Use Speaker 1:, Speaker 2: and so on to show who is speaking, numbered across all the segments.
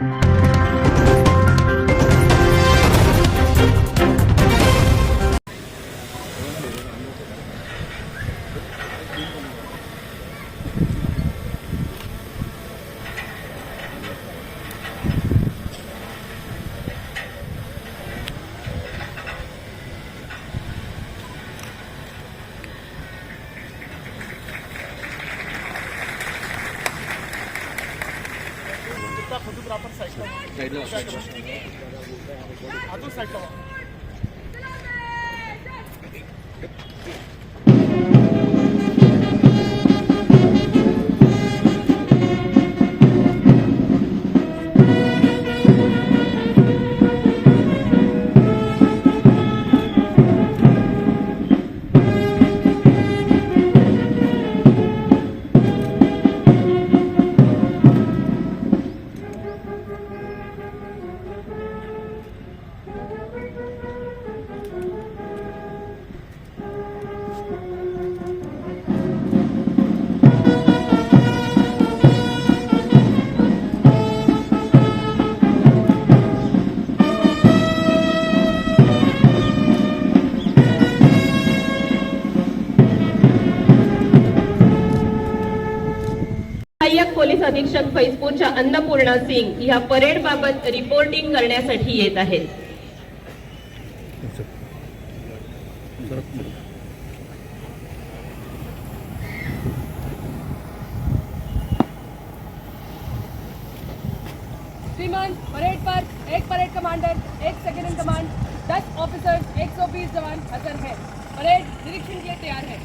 Speaker 1: Thank you. अधीक्षक फैजपूरच्या अन्नपूर्णा सिंग ह्या परेड बाबत रिपोर्टिंग करण्यासाठी येत आहेत
Speaker 2: श्रीमान परेड पर एक परेड कमांडर एक सेकंड इन कमांड दस ऑफिसर्स एक सौ बीस जवान हाजिर हैं परेड निरीक्षण के लिए तैयार है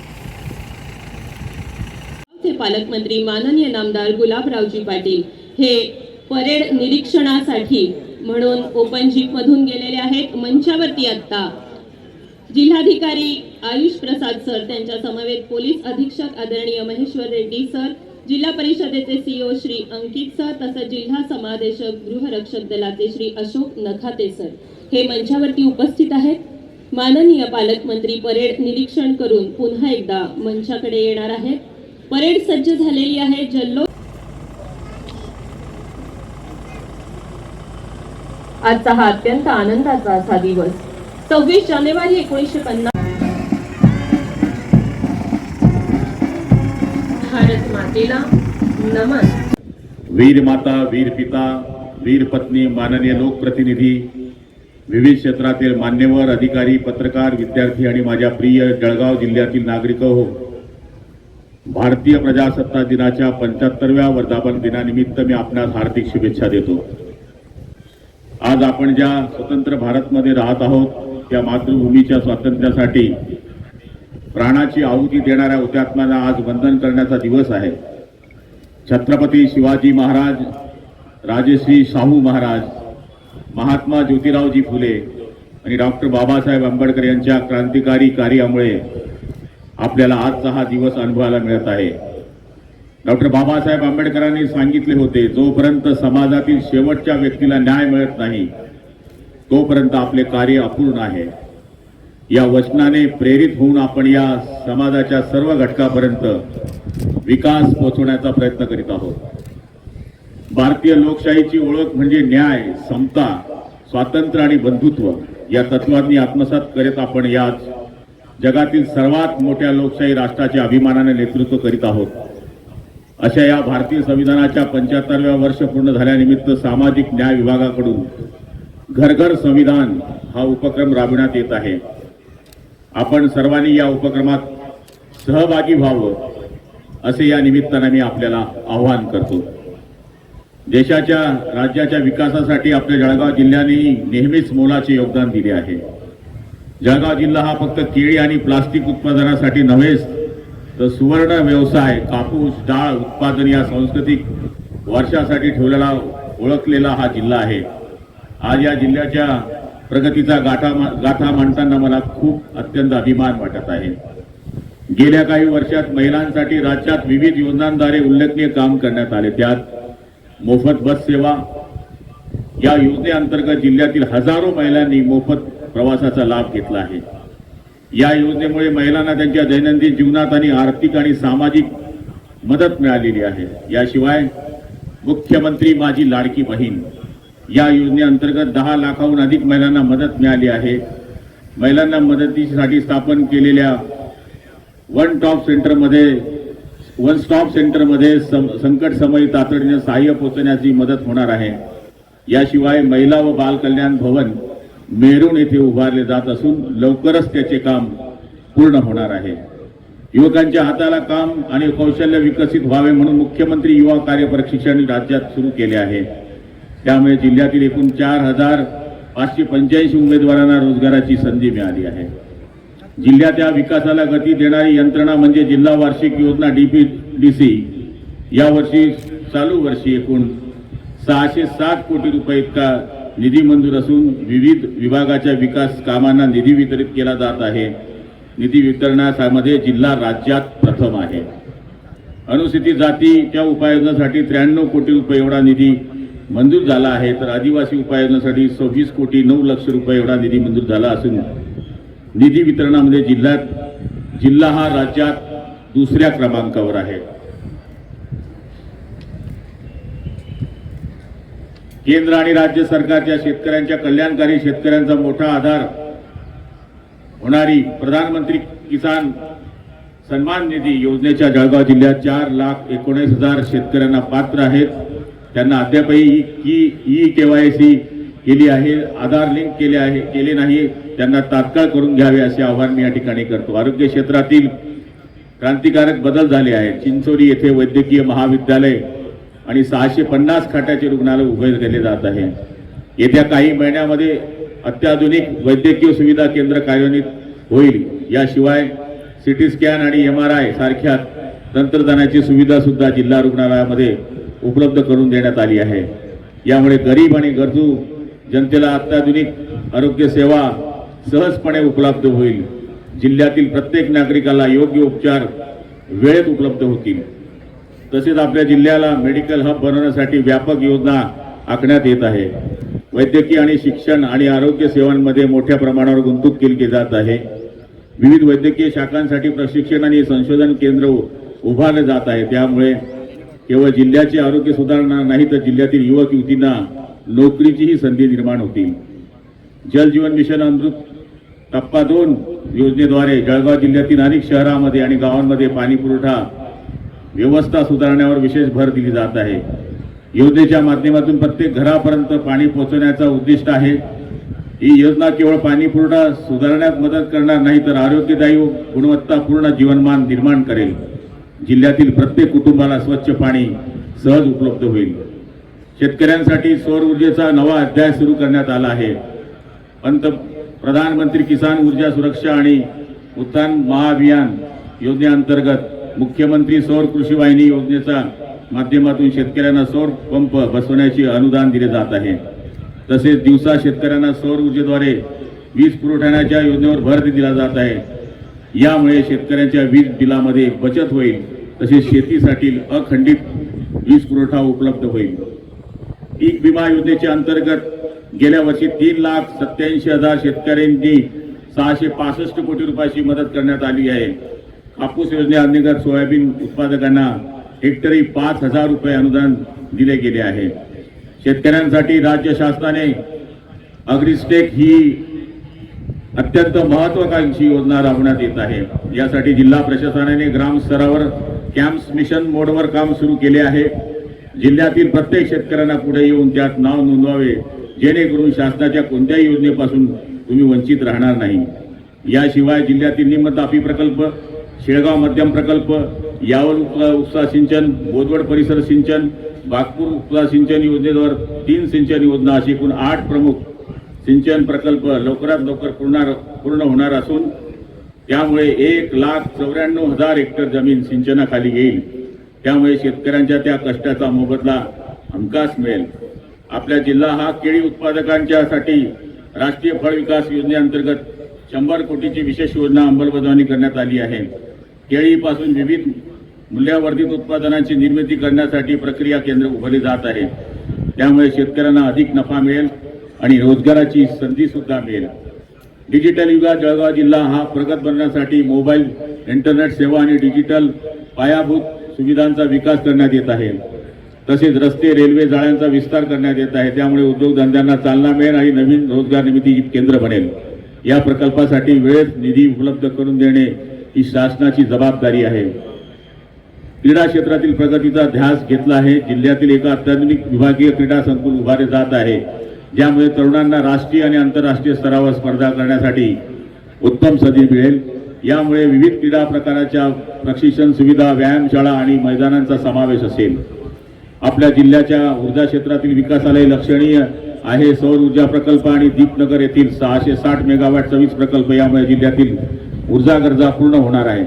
Speaker 1: चे पालकमंत्री माननीय नामदार गुलाबरावजी पाटील हे परेड निरीक्षणासाठी म्हणून ओपन जीप मधून गेलेले आहेत. मंचावरती आत्ता जिल्हाधिकारी आयुष प्रसाद सर त्यांच्या समवेत पोलीस अधीक्षक आदरणीय महेश्वर रेड्डी सर जिल्हा परिषदेचे सीओ श्री अंकित सर तसंच जिल्हा समादेशक गृहरक्षक दलाचे श्री अशोक नखाते सर हे मंचावरती उपस्थित आहेत. माननीय पालकमंत्री परेड निरीक्षण करून पुन्हा एकदा मंचाकडे येणार आहेत. परेड सज्ज झालेली आहे जल्लो आजचा हा अत्यंत आनंदाचा असा दिवस. सव्वीस जानेवारी एकोणीसशे पन्नास. भारत मातेला नमन.
Speaker 3: वीर माता वीर पिता वीर पत्नी माननीय लोकप्रतिनिधी विविध क्षेत्रातील मान्यवर अधिकारी पत्रकार विद्यार्थी आणि माझ्या प्रिय जळगाव जिल्ह्यातील नागरिक हो भारतीय प्रजासत्ताक दिनाच्या पंच्याहत्तरव्या वर्धापन दिनानिमित्त मी आपणास हार्दिक शुभेच्छा देतो. आज आपण ज्या स्वतंत्र भारतमध्ये राहत आहोत त्या मातृभूमीच्या स्वातंत्र्यासाठी प्राणाची आहुती देणाऱ्या हुतात्म्यांना आज वंदन करण्याचा दिवस आहे. छत्रपती शिवाजी महाराज राजश्री शाहू महाराज महात्मा ज्योतिरावजी फुले आणि डॉक्टर बाबासाहेब आंबेडकर यांच्या क्रांतिकारी कार्यामुळे आपल्याला आजचा हा दिवस अनुभवायला मिळत आहे. डॉक्टर बाबासाहेब आंबेडकरांनी सांगितले होते जोपर्यंत समाजातील शेवटच्या व्यक्तीला न्याय मिळत नाही तोपर्यंत आपले कार्य अपूर्ण आहे. या वचनाने प्रेरित होऊन आपण या समाजाच्या सर्व घटकापर्यंत विकास पोहोचवण्याचा प्रयत्न करीत आहोत. भारतीय लोकशाहीची ओळख म्हणजे न्याय समता स्वातंत्र्य आणि बंधुत्व या तत्वांनी आत्मसात करीत आपण या जगातील सर्वात मोठ्या लोकशाही राष्ट्राचे अभिमानाने नेतृत्व करीत आहोत. अशा या भारतीय संविधानाच्या पंच्याहत्तरव्या वर्ष पूर्ण झाल्यानिमित्त सामाजिक न्याय विभागाकडून घर घर संविधान हा उपक्रम राबविण्यात येत आहे. आपण सर्वांनी या उपक्रमात सहभागी व्हावं असे या निमित्ताने मी आपल्याला आवाहन करतो. देशाच्या राज्याच्या विकासासाठी आपल्या जळगाव जिल्ह्याने नेहमीच मोलाचे योगदान दिले आहे. जळगाव जिल्हा हा फक्त केळी आणि प्लास्टिक उत्पादनासाठी नव्हेच तर सुवर्ण व्यवसाय कापूस डाळ उत्पादन या सांस्कृतिक वर्षासाठी ठेवलेला ओळखलेला हा जिल्हा आहे. आज या जिल्ह्याच्या प्रगतीचा गाठा गाठा मांडताना मला खूप अत्यंत अभिमान वाटत आहे. गेल्या काही वर्षात महिलांसाठी राज्यात विविध योजनांद्वारे उल्लेखनीय काम करण्यात आले. त्यात मोफत बस सेवा या योजनेअंतर्गत जिल्ह्यातील हजारो महिलांनी मोफत प्रवासाचा लाभ घेतला आहे. या योजनेमुळे महिलांना त्यांच्या दैनंदिन जीवनात आणि आर्थिक आणि सामाजिक मदत मिळालेली आहे. याशिवाय मुख्यमंत्री माझी लाडकी बहीण या योजनेअंतर्गत दहा लाखाहून अधिक महिलांना मदत मिळाली आहे. महिलांना मदतीसाठी स्थापन केलेल्या वन टॉप सेंटरमध्ये वन स्टॉप सेंटरमध्ये सं संकट समयी तातडीने सहाय्य पोहोचण्याची मदत होणार आहे. याशिवाय महिला व बाल कल्याण भवन मेरून येथे उभारले जात असून लवकरच त्याचे काम पूर्ण होणार आहे. युवकांच्या हाताला काम आणि कौशल्य विकसित व्हावे म्हणून मुख्यमंत्री युवा कार्य प्रशिक्षण राज्यात सुरू केले आहे. त्यामुळे जिल्ह्यातील एकूण चार हजार पाचशे पंच्याऐंशी उमेदवारांना रोजगाराची संधी मिळाली आहे. जिल्ह्यात या विकासाला गती देणारी यंत्रणा म्हणजे जिल्हा वार्षिक योजना डी पी डी सी यावर्षी चालू वर्षी एकूण सहाशे सात कोटी रुपये इतका निधी मंजूर असून विविध विभागाच्या विकास कामांना निधी वितरित केला जात आहे. निधी वितरणामध्ये जिल्हा राज्यात प्रथम आहे. अनुसूचित जातीच्या उपाययोजनासाठी त्र्याण्णव कोटी रुपये एवढा निधी मंजूर झाला आहे. तर आदिवासी उपाययोजनासाठी सव्वीस कोटी नऊ लक्ष रुपये एवढा निधी मंजूर झाला असून निधी वितरणामध्ये जिल्ह्यात जिल्हा हा राज्यात दुसऱ्या क्रमांकावर आहे. केंद्र आणि राज्य सरकारच्या शेतकऱ्यांच्या कल्याणकारी शेतकऱ्यांचा मोठा आधार होणारी प्रधानमंत्री किसान सन्मान निधी योजनेच्या जळगाव जिल्ह्यात चार लाख एकोणीस हजार शेतकऱ्यांना पात्र आहेत. त्यांना अद्यापही की ई के वाय सी केली आहे आधार लिंक केले आहे केले नाही. त्यांना तात्काळ करून घ्यावे असे आवाहन मी या ठिकाणी करतो. आरोग्य क्षेत्रातील क्रांतिकारक बदल झाले आहेत. चिंचोली येथे वैद्यकीय महाविद्यालय आणि सहाशे पन्नास खाटाचे रुग्णालय उभे केले जात आहे. येत्या काही महिन्यामध्ये अत्याधुनिक वैद्यकीय सुविधा केंद्र कार्यान्वित होईल. याशिवाय सी टी स्कॅन आणि एम आर आय सारख्या तंत्रज्ञानाची सुविधा सुद्धा जिल्हा रुग्णालयामध्ये उपलब्ध करून देण्यात आली आहे. यामुळे गरीब आणि गरजू जनतेला अत्याधुनिक आरोग्य सेवा सहजपणे उपलब्ध होईल. जिल्ह्यातील प्रत्येक नागरिकाला योग्य उपचार वेळेत उपलब्ध होतील. तसेच आपल्या जिल्ह्याला मेडिकल हब बनवण्यासाठी व्यापक योजना आखण्यात येत आहे. वैद्यकीय आणि शिक्षण आणि आरोग्य सेवांमध्ये मोठ्या प्रमाणावर गुंतवणूक केली जात आहे. विविध वैद्यकीय शाखांसाठी प्रशिक्षण आणि संशोधन केंद्र उभारले जात आहे. त्यामुळे केवळ जिल्ह्याची आरोग्य सुधारणार नाही तर जिल्ह्यातील युवक युवतींना नोकरीचीही संधी निर्माण होतील. जल जीवन मिशन अमृत टप्पा दोन योजनेद्वारे जळगाव जिल्ह्यातील अनेक शहरामध्ये आणि गावांमध्ये पाणी पुरवठा व्यवस्था सुधारण्यावर विशेष भर दिली जात आहे. योजनेच्या माध्यमातून प्रत्येक घरापर्यंत पाणी पोहोचवण्याचा उद्दिष्ट आहे. ही योजना केवळ पाणी पुरवठा सुधारण्यात मदत करणार नाही तर आरोग्यदायी व गुणवत्तापूर्ण जीवनमान निर्माण करेल. जिल्ह्यातील प्रत्येक कुटुंबाला स्वच्छ पाणी सहज उपलब्ध होईल. शेतकऱ्यांसाठी सौर ऊर्जेचा नवा अध्याय सुरू करण्यात आला आहे. पंत प्रधानमंत्री किसान ऊर्जा सुरक्षा आणि उत्थान महाअभियान योजनेअंतर्गत मुख्यमंत्री सौर कृषी वाहिनी योजनेचा माध्यमातून शेतकऱ्यांना सौर पंप बसवण्याचे अनुदान दिले जात आहे. तसेच दिवसा शेतकऱ्यांना सौर ऊर्जेद्वारे वीज पुरवठ्याच्या योजनेवर भर दिला जात आहे. यामुळे शेतकऱ्यांच्या वीज बिलामध्ये बचत होईल. तसेच शेतीसाठी अखंडित वीज पुरवठा उपलब्ध होईल. पीक विमा योजनेच्या अंतर्गत गेल्या वर्षी तीन लाख सत्याऐंशी हजार शेतकऱ्यांनी सहाशे पासष्ट कोटी रुपयाची मदत करण्यात आली आहे. कापूस योजनेअंतर्गत सोयाबीन उत्पादकांना हेक्टरी पाच हजार रुपये अनुदान दिले गेले आहे. शेतकऱ्यांसाठी राज्य शासनाने अग्रिस्टेक ही अत्यंत महत्वाकांक्षी योजना राबवण्यात येत आहे. यासाठी जिल्हा प्रशासनाने ग्रामस्तरावर कॅम्प्स मिशन मोडवर काम सुरू केले आहे. जिल्ह्यातील प्रत्येक शेतकऱ्यांना पुढे येऊन त्यात नाव नोंदवावे जेणेकरून शासनाच्या कोणत्याही योजनेपासून तुम्ही वंचित राहणार नाही. याशिवाय जिल्ह्यातील निम्न तापी प्रकल्प शेळगाव मध्यम प्रकल्प यावल उपसा उपसा सिंचन बोदवड परिसर सिंचन बागपूर उपसा सिंचन योजनेवर तीन सिंचन योजना अशी एकूण आठ प्रमुख सिंचन प्रकल्प लवकरात लवकर पूर्ण पूर्ण होणार असून त्यामुळे एक लाख चौऱ्याण्णव हजार हेक्टर जमीन सिंचनाखाली येईल. त्यामुळे शेतकऱ्यांच्या त्या कष्टाचा मोबदला हमखास मिळेल. आपला जिल्हा हा केळी उत्पादकांच्यासाठी राष्ट्रीय फळ विकास योजनेअंतर्गत शंभर कोटीची विशेष योजना अंमलबजावणी करण्यात आली आहे. केळीपासून विविध मूल्यावर्धित उत्पादनांची निर्मिती करण्यासाठी प्रक्रिया केंद्र उभारले जात आहे त्यामुळे शेतकऱ्यांना अधिक नफा मिळेल आणि रोजगाराची संधी सुद्धा मिळेल. डिजिटल युगात जळगाव जिल्हा हा प्रगत बनण्यासाठी मोबाईल इंटरनेट सेवा आणि डिजिटल पायाभूत सुविधांचा विकास करण्यात येत आहे. तसेच रस्ते रेल्वे जाळ्यांचा विस्तार करण्यात येत आहे. त्यामुळे उद्योगधंद्यांना चालना मिळेल आणि नवीन रोजगार निर्मिती केंद्र बनेल. या प्रकल्पासाठी वेळेत निधी उपलब्ध करून देणे ही शासनाची जबाबदारी आहे. क्रीडा क्षेत्रातील प्रगतीचा ध्यास घेतला आहे. जिल्ह्यातील एका अत्याधुनिक विभागीय क्रीडा संकुल उभारले जात आहे. ज्यामुळे तरुणांना राष्ट्रीय आणि आंतरराष्ट्रीय स्तरावर स्पर्धा करण्यासाठी उत्तम संधी मिळेल. यामुळे विविध क्रीडा प्रकाराच्या प्रशिक्षण सुविधा व्यायामशाळा आणि मैदानांचा समावेश असेल. आपल्या जिल्ह्याच्या ऊर्जा क्षेत्रातील विकासालाही लक्षणीय आहे. सौर ऊर्जा प्रकल्प आणि दीपनगर येथील सहाशे साठ मेगावॅट चवीस प्रकल्प यामुळे जिल्ह्यातील ऊर्जा गरजा पूर्ण होणार आहे.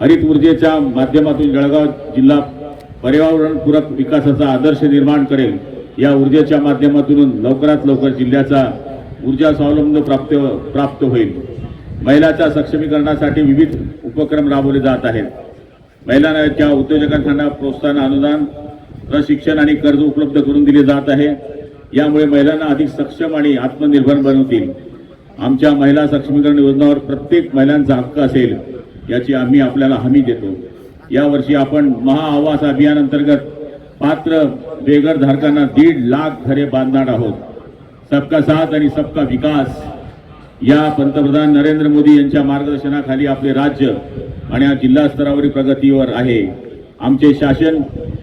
Speaker 3: हरित ऊर्जेच्या माध्यमातून जळगाव जिल्हा पर्यावरणपूरक विकासाचा आदर्श निर्माण करेल. या ऊर्जेच्या माध्यमातून लवकरात लवकर जिल्ह्याचा ऊर्जा स्वावलंब प्राप्त प्राप्त होईल. महिलाच्या सक्षमीकरणासाठी विविध उपक्रम राबवले जात आहेत. महिलांच्या उद्योजकांना प्रोत्साहन अनुदान प्रशिक्षण आणि कर्ज उपलब्ध करून दिले जात आहे. यामुळे महिलांना अधिक सक्षम आणि आत्मनिर्भर बनवतील. आमच्या महिला सक्षमीकरण योजनावर प्रत्येक महिलांचा हक्क असेल याची आम्ही आपल्याला हमी देतो. यावर्षी आपण महाआवास अभियान अंतर्गत पात्र बेघर धारकांना दीड लाख घरे बांधणार आहोत. सबका साथ आणि सबका विकास या पंतप्रधान नरेंद्र मोदी यांच्या मार्गदर्शनाखाली आपले राज्य आणि या जिल्हा स्तरावरील प्रगतीवर आहे. आमचे शासन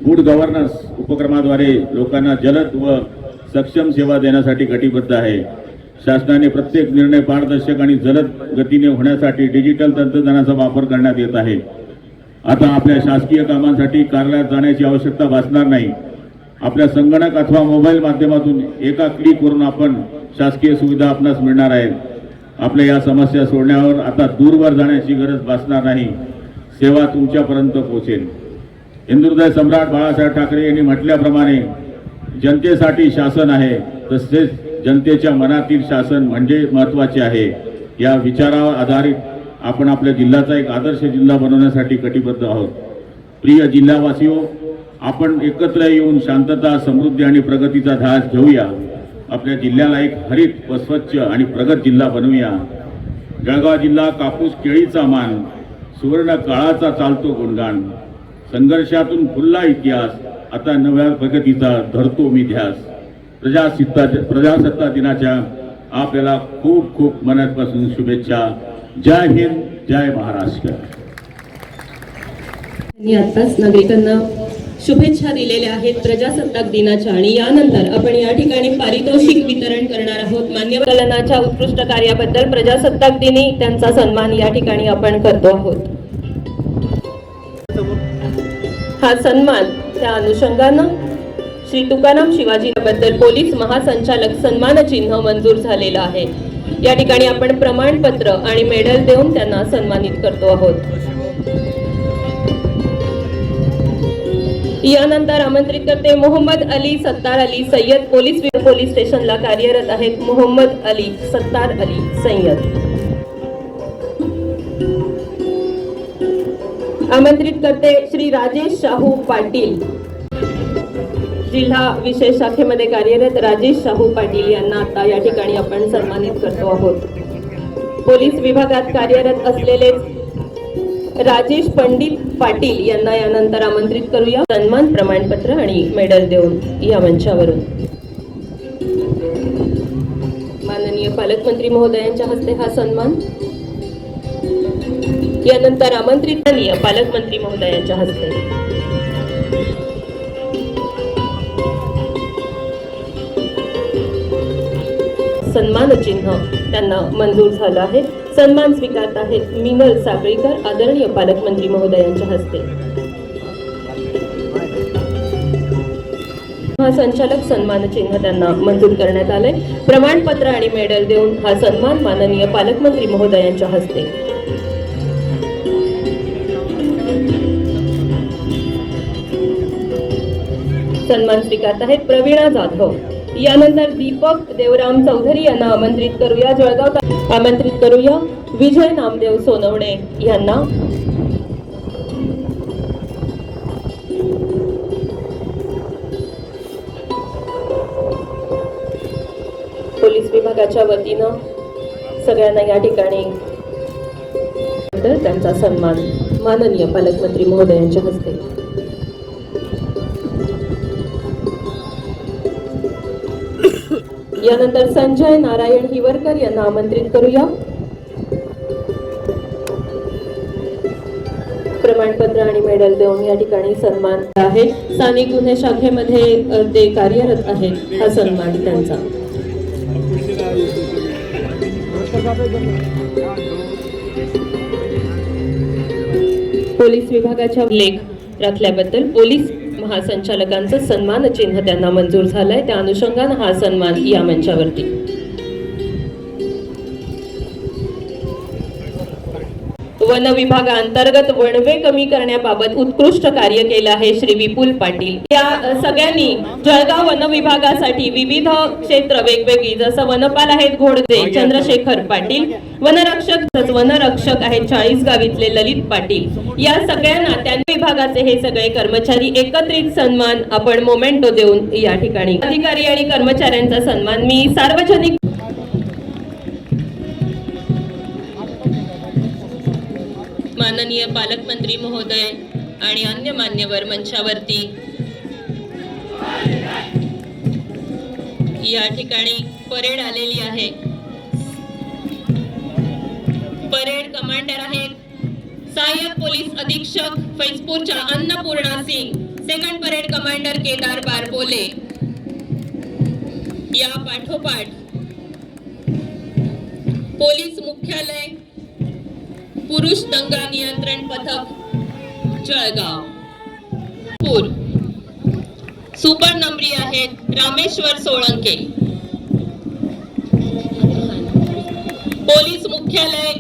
Speaker 3: गुड गव्हर्नन्स उपक्रमाद्वारे लोकांना जलद व सक्षम सेवा देण्यासाठी कटिबद्ध आहे. शासनाने प्रत्येक निर्णय पारदर्शक आणि जलद गतीने होण्यासाठी डिजिटल तंत्रज्ञानाचा वापर करण्यात येत आहे. आता आपल्या शासकीय कामांसाठी कार्यालयात जाण्याची आवश्यकता भासणार नाही. आपल्या संगणक अथवा मोबाईल माध्यमातून एका क्लिकवरून आपण शासकीय सुविधा आपणास मिळणार आहेत. आपल्या या समस्या सोडण्यावर आता दूरवर जाण्याची गरज भासणार नाही. सेवा तुमच्यापर्यंत पोहोचेल. हिंदुहृदय सम्राट बाळासाहेब ठाकरे यांनी म्हटल्याप्रमाणे जनतेसाठी शासन आहे तसेच जनतेच्या मनातील शासन म्हणजे महत्त्वाचे आहे. या विचारावर आधारित आपण आपल्या जिल्ह्याचा एक आदर्श जिल्हा बनवण्यासाठी कटिबद्ध आहोत. प्रिय जिल्हावासियो आपण एकत्र येऊन शांतता समृद्धी आणि प्रगतीचा ध्यास घेऊया. आपल्या जिल्ह्याला एक हरित व स्वच्छ आणि प्रगत जिल्हा बनवूया. जळगाव जिल्हा कापूस केळीचा मान सुवर्ण काळाचा चालतो गुणगान. संघर्षातून फुलला इतिहास आता नव्या प्रगतीचा धरतो मी ध्यास. प्रजासत्ता प्रजासत्ता दिनाच्या आपल्याला खूप खूप मनापासून शुभेच्छा. जय हिंद जय महाराष्ट्र.
Speaker 1: आताच नागरिकांना शुभेच्छा दिलेल्या आहेत प्रजासत्ताक दिनाच्या आणि यानंतर आपण या ठिकाणी पारितोषिक वितरण करणार आहोत. मान्य कलनाच्या उत्कृष्ट कार्याबद्दल प्रजासत्ताक दिनी त्यांचा सन्मान या ठिकाणी आपण करतो आहोत. हा सन्मान त्या अनुषंगानं श्री तुकाराम शिवाजीबद्दल पोलीस महासंचालक सन्मानचिन्ह मंजूर झालेलं आहे. या ठिकाणी आपण प्रमाणपत्र आणि मेडल देऊन त्यांना सन्मानित करतो आहोत. यानंतर आमंत्रित करते मोहम्मद अली सत्तार अली सय्यद. पोलीस पोलीस स्टेशनला कार्यरत आहेत मोहम्मद अली सत्तार अली सय्यद. आमंत्रित करते श्री राजेश शाहू पाटील. जिल्हा विशेष शाखेमध्ये कार्यरत राजेश शाहू पाटील यांना आता या ठिकाणी आपण सन्मानित करतो आहोत. पोलीस विभागात कार्यरत असलेले राजेश पंडित पाटील यांना यानंतर आमंत्रित करूया. सन्मान प्रमाणपत्र आणि मेडल देऊन या मंचावरून. माननीय पालकमंत्री महोदयांच्या हस्ते हा सन्मान. यानंतर आमंत्रित पालकमंत्री महोदयांच्या हस्ते. सन्मानचिन्ह त्यांना मंजूर झालं आहे. सन्मान स्वीकारत आहेत मिनल सागळीकर आदरणीय पालकमंत्री महोदयांच्या हस्ते. हा संचालक सन्मानचिन्ह त्यांना मंजूर करण्यात आले प्रमाणपत्र आणि मेडल देऊन हा सन्मान माननीय पालकमंत्री महोदयांच्या हस्ते. सन्मान स्वीकारत आहेत प्रवीणा जाधव. यानंतर दीपक देवराम चौधरी यांना आमंत्रित करूया. जळगाव आमंत्रित करूया. विजय नामदेव सोनवणे यांना. पोलीस विभागाच्या वतीनं सगळ्यांना या ठिकाणी त्यांचा सन्मान. माननीय पालकमंत्री महोदयांच्या हस्ते. यानंतर संजय नारायण हिवरकर यांना आमंत्रित करूया. प्रमाणपत्र आणि मेडल देऊन या ठिकाणी सन्मान आहे. स्थानिक गुन्हे शाखेमध्ये ते कार्यरत आहेत. हा सन्मान त्यांचा. पोलीस विभागाच्या लेख राखल्याबद्दल पोलीस महासंचालकांचं सन्मान चिन्ह त्यांना मंजूर झालंय. त्या अनुषंगानं हा सन्मान या मंचावरती. वन विभागांतर्गत वणवे कमी करण्याबाबत उत्कृष्ट कार्य केलं आहे श्री विपुल पाटील. या सगळ्यांनी जळगाव वन विभागासाठी विविध क्षेत्र वेगवेगळी जसं वनपाल आहेत घोडगे चंद्रशेखर पाटील वनरक्षक वनरक्षक आहेत चाळीसगाव इथले ललित पाटील. या सगळ्यांना त्या विभागाचे हे सगळे कर्मचारी एकत्रित सन्मान आपण मोमेंटो देऊन या ठिकाणी. अधिकारी आणि कर्मचाऱ्यांचा सन्मान मी सार्वजनिक माननीय पालकमंत्री महोदय आणि अन्य मान्यवर मंचावरती या ठिकाणी परेड आलेली आहे. परेड कमांडर आहेत सहाय्यक पोलीस अधीक्षक फैजपूरच्या Annapurna Singh second parade commander Kedar Barbole. या पाठोपाठ पोलीस मुख्यालय पुरुष दंगा नियंत्रण पथक जळगाव. पूर. सुपर नंबरी आहेत रामेश्वर सोळंके. पोलीस मुख्यालय.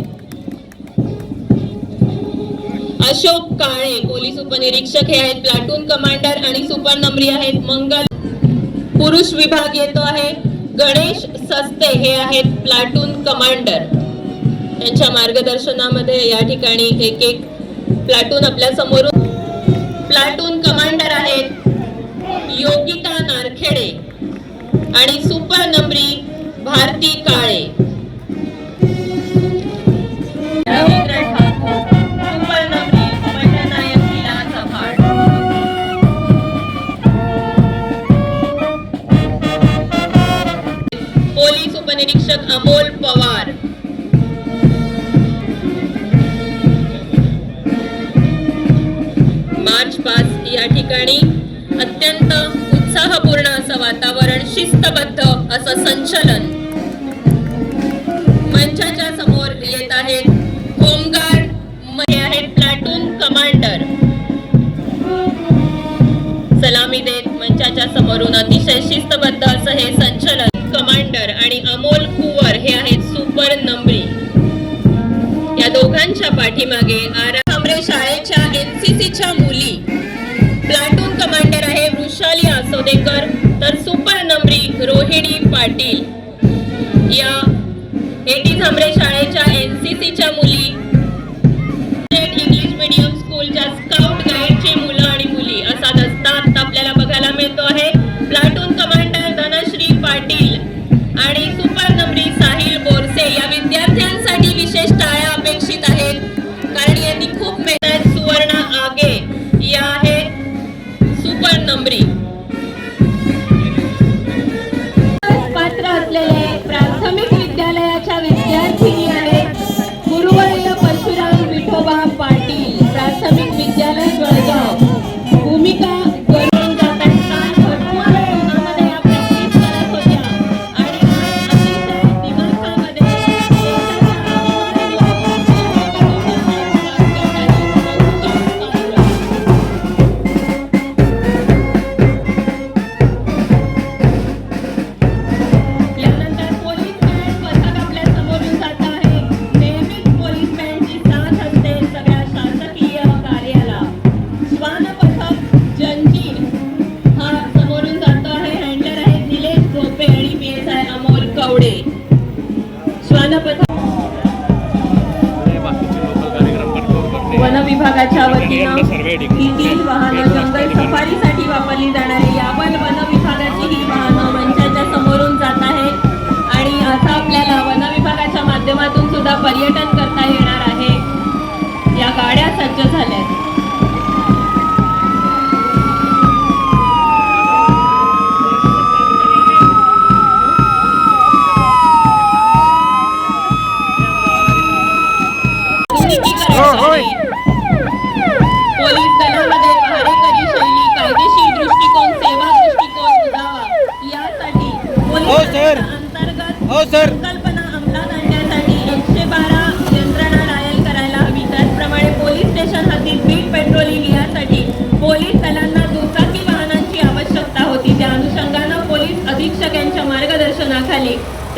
Speaker 1: अशोक काळे पोलीस उपनिरीक्षक हे आहेत प्लाटून कमांडर आणि सुपर नंबरी आहेत मंगल. पुरुष विभाग येतो आहे गणेश सस्ते हे आहेत प्लाटून कमांडर त्यांच्या मार्गदर्शनामध्ये या ठिकाणी एक एक प्लाटून आपल्या समोरून प्लाटून कमांडर आहेत योगिता नारखेडे आणि सुपर नंबरी भारती काळे. पोलीस उपनिरीक्षक अमोल पवार. पास या ठिकाणी अत्यंत उत्साहपूर्ण असं वातावरण शिस्तबद्ध असं संचलन. मंचाच्या समोर येत आहेत होमगार्डमध्ये आहेत प्लॅटून कमांडर. सलामी देत मंचाच्या समोरून अतिशय शिस्तबद्ध असं हे संचलन. कमांडर आणि अमोल कुवर हे आहेत सुपर नंबरी. या दोघांच्या पाठीमागे आपल्या शाळेच्या एनसीसीच्या मुली. प्लाटून कमांडर आहे वृषाली आसोदेकर तर सुपर नंबरी रोहिणी पाटील. या एटी झांबरे शाळेच्या एनसीसीच्या मुली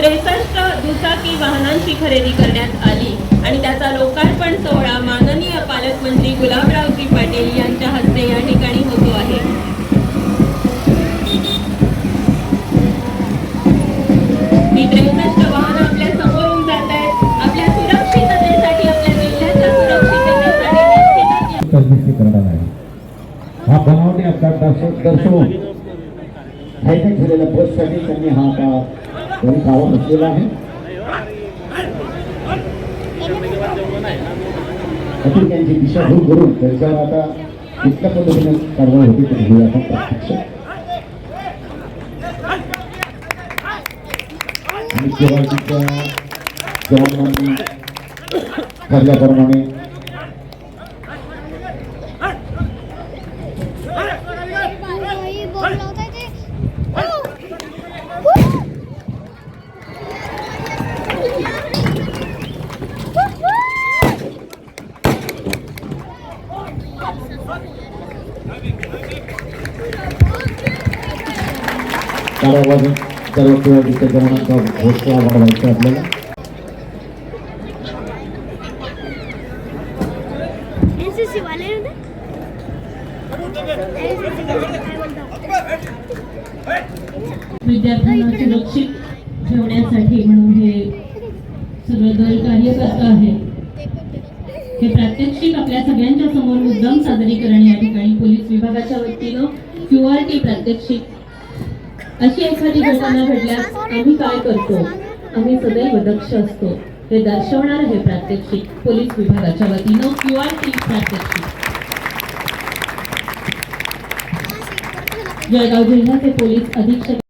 Speaker 2: त्रेसष्ट दुचाकी वाहनांची खरेदी करण्यात आली आणि त्याचा लोकार्पण सोहळा माननीय पालकमंत्री गुलाबरावजी पाटील यांच्या हस्ते या ठिकाणी होतो आहे. ही त्रेसष्ट वाहनं आपल्या समोरून जात आहेत. आपल्या सुरक्षिततेसाठी आपल्या जिल्ह्याच्या सुरक्षिततेसाठी
Speaker 4: करणार आहे. हा बनावटी अपघात दर्शवून बससाठी त्यांनी हा आता घरी कावत असलेला आहे. अतुल यांची दिशाभूल करून त्यांच्यावर आता इतक्या पद्धतीने कारवाई होते ते घेऊया आपण प्रत्यक्ष. आणि केवायसीच्या जवानांनी ठरल्याप्रमाणे कारावाज सर्व केवायसीच्या जवानांचा घोषणा वाढवायचा आपल्याला.
Speaker 1: विद्यार्थ्यांना सुरक्षित ठेवण्यासाठी म्हणून हे सगळं दल कार्य करत आहे हे प्रात्यक्षिक आपल्या सगळ्यांच्या समोर मुद्दाम सादरीकरण या ठिकाणी पोलीस विभागाच्या वतीनं क्यू आर टी प्रात्यक्षिक अशी एखादी घटना घडल्यास आम्ही काय करतो? आम्ही सदैव दक्ष असतो. हे दर्शवणार हे प्रात्यक्षिक. पोलीस विभागाच्या वतीनं क्यू आर टी प्रात्यक्षिक. जळगाव जिल्ह्याचे पोलीस अधीक्षक